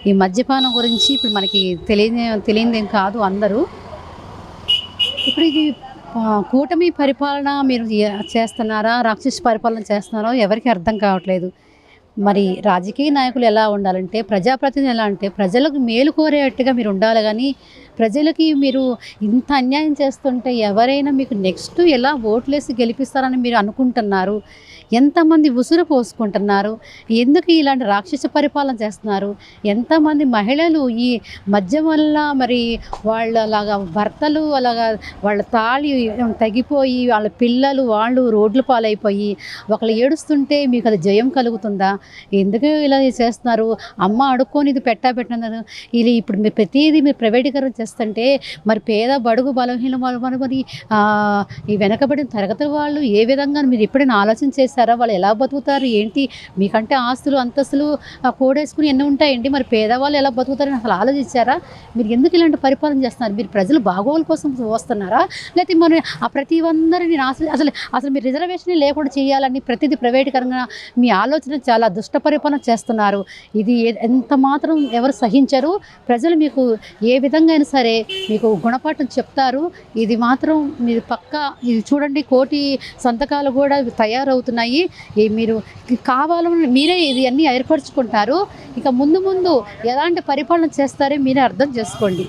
ఈ మద్యపానం గురించి ఇప్పుడు మనకి తెలియని తెలియనిదేం కాదు అందరూ. ఇప్పుడు ఇది కూటమి పరిపాలన మీరు చేస్తున్నారా? రాక్షస పరిపాలన చేస్తున్నారో ఎవరికి అర్థం కావట్లేదు. మరి రాజకీయ నాయకులు ఎలా ఉండాలంటే ప్రజాప్రతినిధులు ఎలా అంటే ప్రజలకు మేలు కోరేట్టుగా మీరు ఉండాలి కానీ ప్రజలకి మీరు ఇంత అన్యాయం చేస్తుంటే ఎవరైనా మీకు నెక్స్ట్ ఎలా ఓట్లేసి గెలిపిస్తారని మీరు అనుకుంటున్నారు? ఎంతమంది ఉసురు పోసుకుంటున్నారు? ఎందుకు ఇలాంటి రాక్షస పరిపాలన చేస్తున్నారు? ఎంతమంది మహిళలు ఈ మద్యం వల్ల మరి వాళ్ళ అలాగా భర్తలు అలాగా వాళ్ళ తాళి తగ్గిపోయి వాళ్ళ పిల్లలు వాళ్ళు రోడ్లు పాలైపోయి ఒకళ్ళు ఏడుస్తుంటే మీకు అది జయం కలుగుతుందా? ఎందుకు ఇలా చేస్తున్నారు? అమ్మ అడుక్కొని ఇది పెట్టా పెట్టినారు ఇది ఇప్పుడు మీరు ప్రతిదీ మీరు ప్రైవేటీకరణ చేస్తుంటే మరి పేద బడుగు బలహీన వాళ్ళు మరి మరి ఈ వెనకబడిన తరగతుల వాళ్ళు ఏ విధంగా మీరు ఎప్పుడైనా ఆలోచన చేశారా? వాళ్ళు ఎలా బతుకుతారు? ఏంటి? మీకంటే ఆస్తులు అంతస్తులు కోడేసుకుని ఎన్ని ఉంటాయండి? మరి పేదవాళ్ళు ఎలా బతుకుతారని అసలు ఆలోచించారా? మీరు ఎందుకు ఇలాంటి పరిపాలన చేస్తున్నారు? మీరు ప్రజలు బాగోగుల కోసం వస్తున్నారా? లేకపోతే మరి ఆ ప్రతి అందరిని నాశనం అసలు అసలు మీరు రిజర్వేషన్ లేకుండా చేయాలని ప్రతిదీ ప్రైవేటీకరంగా మీ ఆలోచన చాలా దుష్ట పరిపాలన చేస్తున్నారు. ఇది ఎంత మాత్రం ఎవరు సహించరు. ప్రజలు మీకు ఏ విధంగా అయినా సరే మీకు గుణపాఠం చెప్తారు. ఇది మాత్రం మీరు పక్క ఇది చూడండి కోటి సంతకాలు కూడా తయారవుతున్నాయి. ఈ మీరు కావాలని మీరే ఇది అన్నీ ఏర్పరచుకుంటారు. ఇక ముందు ముందు ఎలాంటి పరిపాలన చేస్తారో మీరే అర్థం చేసుకోండి.